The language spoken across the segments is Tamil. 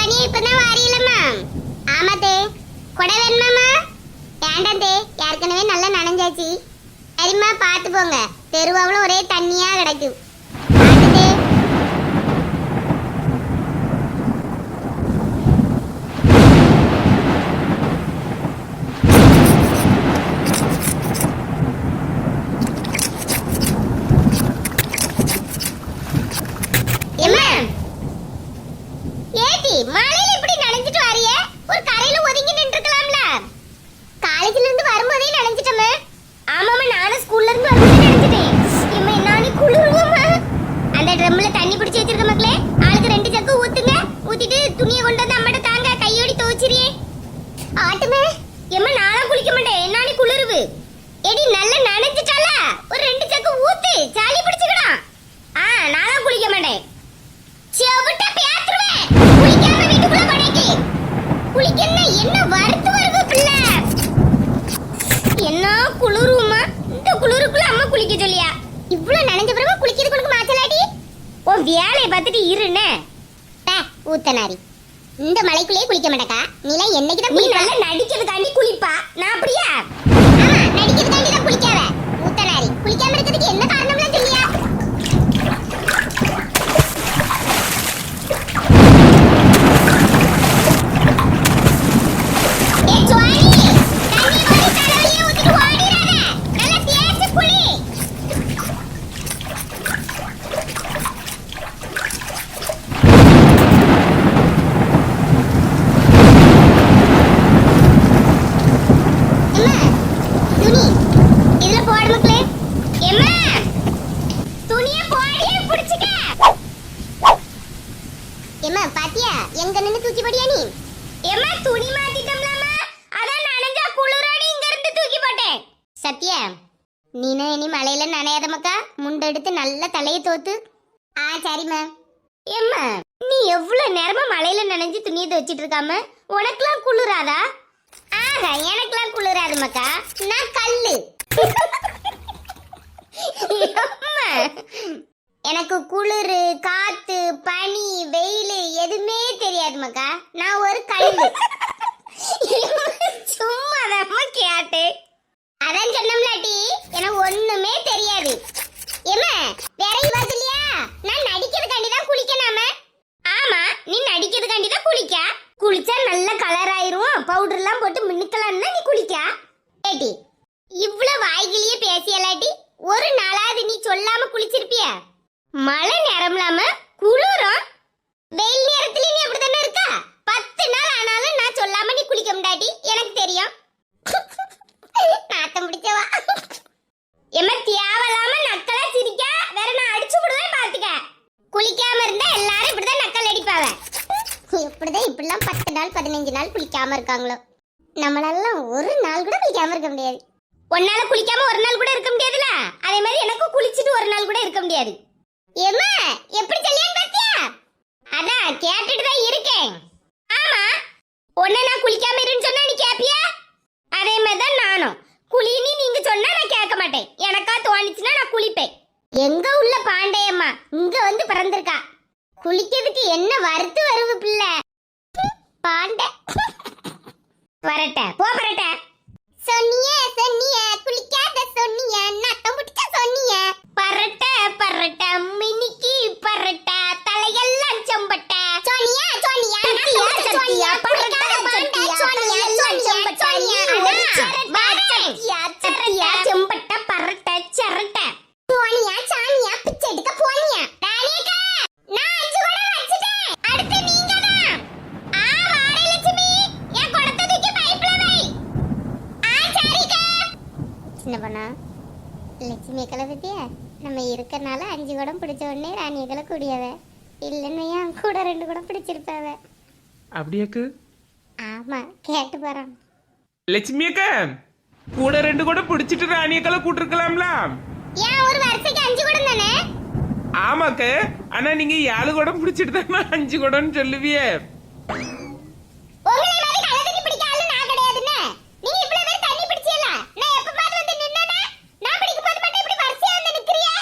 அப்புறம் இப்பதான் வாரியலம்மா ஆமாத்தே கொடை வேணுமாமா வேண்டாம் தே. ஏற்கனவே நல்லா நனைஞ்சாச்சு. சரிம்மா பார்த்து போங்க. தெருவாவில் ஒரே தண்ணியா கிடைக்கும் பார்த்து தே. எம்மா ஏடி மழையில இப்படி நனைஞ்சிட்டு வரியே ஒரு கரையில ஒதுங்கி நின்றுக்கலாம்ல காலேஜ்ல இருந்து வரும்போதே நனைஞ்சிட்டமே ஆமாமா நானும் ஸ்கூல்ல இருந்து வரும்போதே நனைஞ்சிட்டேன் இம்மா நானே குளிருவோமா அந்த ட்ரம்ல தண்ணி பிடிச்சி வச்சிருக்க மக்களே ஆளுக்கு ரெண்டு ஜக்கு ஊத்துங்க ஊத்திட்டு துணியை கொண்டு வந்து அம்மட்ட தாங்க கையோடி துவச்சிரியே ஆட்டுமே எம்மா நானும் குளிக்க மாட்டேன் நானே குளிருவு எடி நல்லா நனைஞ்சிட்டால ஒரு ரெண்டு ஜக்கு ஊத்து ஜாலி பிடிச்சுக்கடா ஆ நானும் குளிக்க மாட்டேன் செவிட்ட பேத்துருவேன் குளிக்காம வீட்டுக்குள்ள படைக்கு குளிக்கன்னா என்ன வறுத்து வருது பிள்ளை? என்ன குளிருமா? இந்த குளிருக்குள்ள அம்மா குளிக்க சொல்லியா? இவ்வளவு நனைஞ்ச பிறகு குளிக்கிறது உனக்கு மாச்சலாடி? உன் வேலையை பார்த்துட்டு இருன்னு ஊத்தனாரி. இந்த மலைக்குள்ளேயே குளிக்க மாட்டக்கா. நீல என்னைக்கு தான் நீ நல்லா நடிக்கிறதுக்காண்டி குளிப்பா நான் அப்படியா ஆமா நடிக்கிறதுக்காண்டி தான் குளிக்காத ஊத்தனாரி குளிக்காம இருக்கிறதுக்கு என்ன காரணம்லாம் சொல்லியா ஏய் சுவாமி தண்ணி வாரி தலையிலே ஊத்திட்டு ஓடிராத நல்லா தேய்ச்சு குளி எம்மா துணி இதுல போடு மக்களே எம்மா துணியை போடியே பிடிச்சுக்க எம்மா பாத்தியா எங்க நின்னு தூக்கி போடியா நீ எம்மா துணி மாத்திட்டோம்லம்மா அதான் நனைஞ்சா குளிரோட இங்க இருந்து தூக்கி போட்டேன் சத்யா நீனே இனி மலையில நனையாத மக்கா எடுத்து நல்ல தலையை தோத்து. ஆ சரிம்மா. ஏம்மா நீ எவ்வளவு நேரமா மலையில நனைஞ்சு துணியை துவச்சிட்டு இருக்காம? உனக்குலாம் குளிராதா? ஆகா எனக்கெல்லாம் குளிராது மக்கா. நான் கல்லு. எனக்கு குளிர் காத்து பனி வெயில் எதுவுமே தெரியாது மக்கா. நான் ஒரு கல்லு. சும்மா தான் கேட்டேன். அதான் சொன்னோம்லாட்டி எனக்கு ஒண்ணுமே தெரியாது. ஏம்மா வேற இவா இல்லையா நான் நடிக்கிறதுக்காண்டி தான் குளிக்கணாம ஆமா நீ நடிக்கிறதுக்காண்டி தான் குளிக்க. குளிச்சா நல்ல கலர் ஆயிரும். பவுடர்லாம் போட்டு மின்னுக்கலாம்னா நீ குளிக்க. ஏட்டி இவ்வளவு வாய்கிலேயே பேசியலாட்டி ஒரு நாளாவது நீ சொல்லாம குளிச்சிருப்பிய? மழை நேரம்லாம குளிரும். வெயில் நேரத்துல நீ அப்படித்தானே இருக்கா பத்து நாள் ஆனாலும் நான் சொல்லாம நீ குளிக்க முடியாட்டி எனக்கு தெரியும் நாத்தம் பிடிச்சவா எம்ம தேவையில்லாம நக்கலா சிரிக்க வேற நான் அடிச்சு விடுவேன் பாத்துக்க குளிக்காம இருந்தா எல்லாரும் இப்படிதான் நக்கல் அடிப்பாவ இப்படிதான் இப்படிலாம் பத்து நாள் பதினஞ்சு நாள் குளிக்காம இருக்காங்களோ? நம்மளால ஒரு நாள் கூட குளிக்காம இருக்க முடியாது. ஒன்னால குளிக்காம ஒரு நாள் கூட இருக்க முடியாதுல அதே மாதிரி எனக்கும் குளிச்சிட்டு ஒரு நாள் கூட இருக்க முடியாது. ஏம்மா எப்படி சொல்லியான்னு பாத்தியா? அதான் கேட்டுட்டு தான் இருக்கேன். ஆமா ஒன்னு நான் குளிக்காம இருன்னு சொன்னா நீ கேப்பியா? அதே மாதிரி தான் நானும். குளின்னு நீங்க சொன்னா நான் கேட்க மாட்டேன். எனக்கா தோணுச்சுன்னா நான் குளிப்பேன். எங்க உள்ள பாண்டையம்மா இங்க வந்து பிறந்திருக்கா. குளிக்கிறதுக்கு என்ன வறுத்து வருவு பிள்ளை? பாண்ட. வரட்ட. போ வரட்ட. சொன்னிய சொன்னிய குளிக்காத அக்களை பத்தியா நம்ம இருக்கறனால அஞ்சு குடம் பிடிச்ச உடனே ராணி அக்களை கூடியவ. இல்லைன்னு ஏன் கூட ரெண்டு குடம் பிடிச்சிருப்பாவ. அப்படியாக்கு ஆமா கேட்டு போறான் லட்சுமி அக்கா கூட ரெண்டு கூட பிடிச்சிட்டு ராணியக்கெல்லாம் கூட்டிருக்கலாம்ல? ஏன் ஒரு வருஷத்துக்கு அஞ்சு குடம் தானே? ஆமாக்க ஆனா நீங்க ஏழு குடம் பிடிச்சிட்டு தானே அஞ்சு குடம்னு சொல்லுவியே உங்களை மாதிரி கள்ள தண்ணி பிடிக்க ஆளு நான் கிடையாதுன்னு நீங்க இவ்வளவு பேர் தண்ணி பிடிச்சீல நான் எப்ப பாத்து வந்து நின்னேனா நான் பிடிக்கும் போது மட்டும் இப்படி வரிசையா வந்து நிக்கிறியா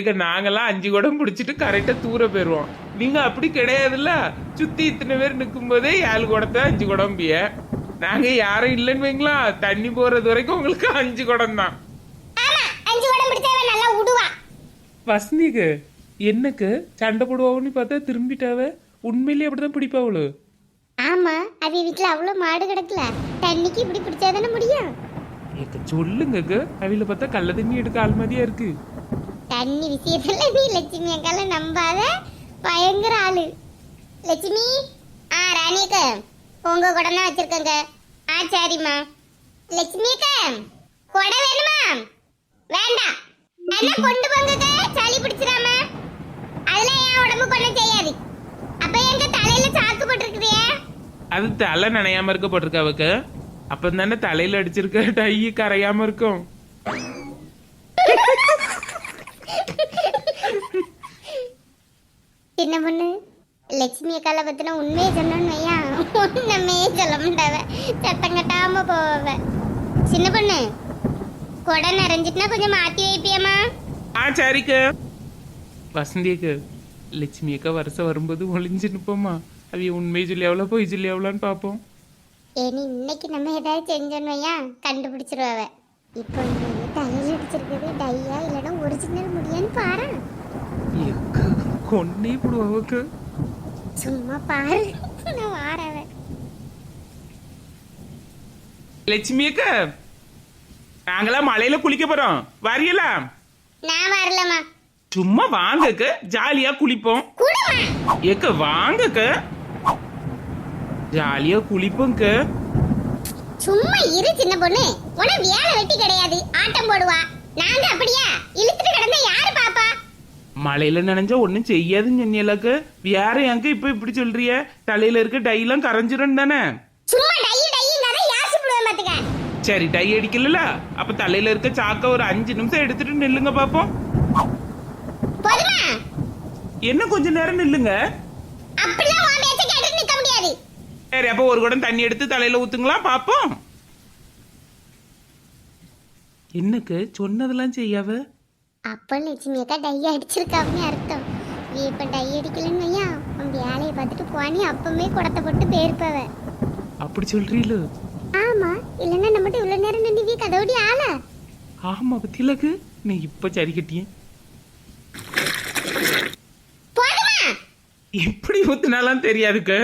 ஏங்க நாங்கெல்லாம் அஞ்சு குடம் பிடிச்சிட்டு கரெக்டா தூர போயிருவோம். நீங்க அப்படி கிடையாதுல்ல? சுத்தி இத்தனை பேர் நிற்கும் போதே ஏழு குடத்தை அஞ்சு குடம் பிய. நாங்க யாரும் இல்லைன்னு வைங்களா? தண்ணி போறது வரைக்கும் உங்களுக்கு அஞ்சு குடம் தான். வசந்திக்கு என்னக்கு? சண்டை போடுவான்னு பார்த்தா திரும்பிட்டாவ? உண்மையிலேயே அப்படிதான் பிடிப்பாவளு. ஆமா அவ வீட்டுல அவ்வளவு மாடு கிடக்கல. தண்ணிக்கு இப்படி பிடிச்சாதானே முடியும்? ஏக்க சொல்லுங்க அவில பார்த்தா கள்ள தண்ணி எடுக்க ஆள்மதியா இருக்கு. தண்ணி விஷயத்துல நீ லட்சுமி அக்கால நம்பாத. பயங்கர ஆளு. லட்சுமி ஆ ராணிக்கு உங்க குடம் தான் வச்சிருக்கேங்க. ஆ சரிம்மா. லட்சுமி அக்கா குடம் வேணுமா? வேண்டாம். என்ன கொண்டு போங்க சளி பிடிச்சிடாம. அதெல்லாம் என் உடம்பு கொண்டு செய்யாது. அப்ப எங்க தலையில சாக்கு போட்டிருக்குதே அது தலை நனையாம இருக்க போட்டிருக்க அவக்கு அப்ப தானே தலையில அடிச்சிருக்க டை கரையாம இருக்கும். சின்ன பொண்ணு? லட்சுமி அக்கால பத்தின உண்மையை சொன்னோன்னு வையா? ஒண்ணுமே சொல்ல மாட்டாவ. சத்தம் போவ. சின்ன பொண்ணு கொடை நிறைஞ்சிட்டுனா கொஞ்சம் மாத்தி வைப்பியம்மா. ஆ சரிக்கு. வசந்தியக்கு லட்சுமி அக்கா வருஷம் வரும்போது ஒளிஞ்சு நிப்போமா அவிய உண்மை சொல்லி எவ்வளோ போய் சொல்லி எவ்வளோன்னு பார்ப்போம். ஏனி இன்னைக்கு நம்ம ஏதாவது செஞ்சோன்னு வையா? கண்டுபிடிச்சிருவாவ. இப்போ நீ தலையில அடிச்சிருக்கிறது டையா இல்லைன்னா ஒரிஜினல் முடியான்னு பாரு. எக்கு கொன்னே போடுவாவுக்கு சும்மா பாரு. நான் லட்சுமி அக்கா நாங்களாம் மலையில குளிக்க போறோம். வரியலா நான் சும்மா வாங்கக்க ஜாலியா குளிப்போம். ஏக்க வாங்கக்க ஜாலியா குளிப்போங்க சும்மா இரு சின்ன பொண்ணு. உன வேலை வெட்டி கிடையாது. ஆட்டம் போடுவா. நாங்க அப்படியா? இழுத்துட்டு கிடந்தா யாரு பாப்பா? மழையில நனைஞ்சா ஒன்றும் செய்யாதுன்னு சொன்னியலாக்க வேற எங்க இப்ப இப்படி சொல்றிய? தலையில இருக்க டைலாம் கரைஞ்சிரும் தானே? சரி டை அடிக்கல அப்ப தலையில இருக்க சாக்க ஒரு அஞ்சு நிமிஷம் எடுத்துட்டு நில்லுங்க பாப்போம். என்ன கொஞ்ச நேரம் நில்லுங்க? சரி அப்ப ஒரு குடம் தண்ணி எடுத்து தலையில ஊத்துங்களா? பாப்போம். என்னக்கு சொன்னதெல்லாம் செய்யாவ அப்ப லட்சுமி அக்கா டை அடிச்சிருக்காவுன்னு அர்த்தம். நீ இப்ப டை அடிக்கலன்னு வையா? உன் வேலையை பார்த்துட்டு போனி அப்பமே குடத்தை போட்டு பேருப்பவ. அப்படி சொல்றீல ஆமா இல்லன்னா நம்மகிட்ட இவ்வளவு நேரம் நின்று கதவுடி ஆள? ஆமா பத்திலக்கு நீ இப்ப சரி கட்டிய. போதுமா? எப்படி ஊத்துனாலாம் தெரியாதுக்கு.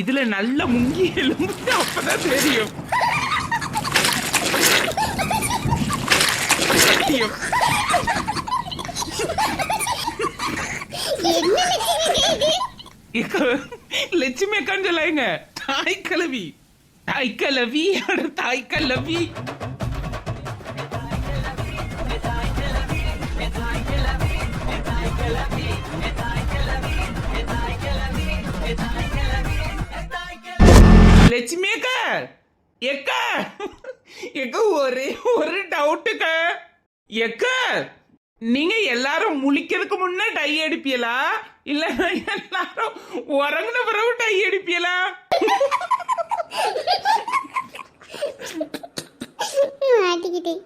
இதுல நல்ல முங்கி எலும்பு அப்பதான் தெரியும். தெரியும். லட்சுமி இது அக்கான்னு சொல்லாங்க. தாய் கலவி தாய் கலவி தாய் கலவி லட்சுமி அக்கா எக்கா எக்கா ஒரே ஒரு டவுட்டுக்கா எக்க நீங்க எல்லாரும் முழிக்கிறதுக்கு முன்னே டை அடிப்பீங்களா இல்ல எல்லாரும் உறங்குன பிறகு டை அடிப்பீங்களா மாட்டிக்கிட்டேன்.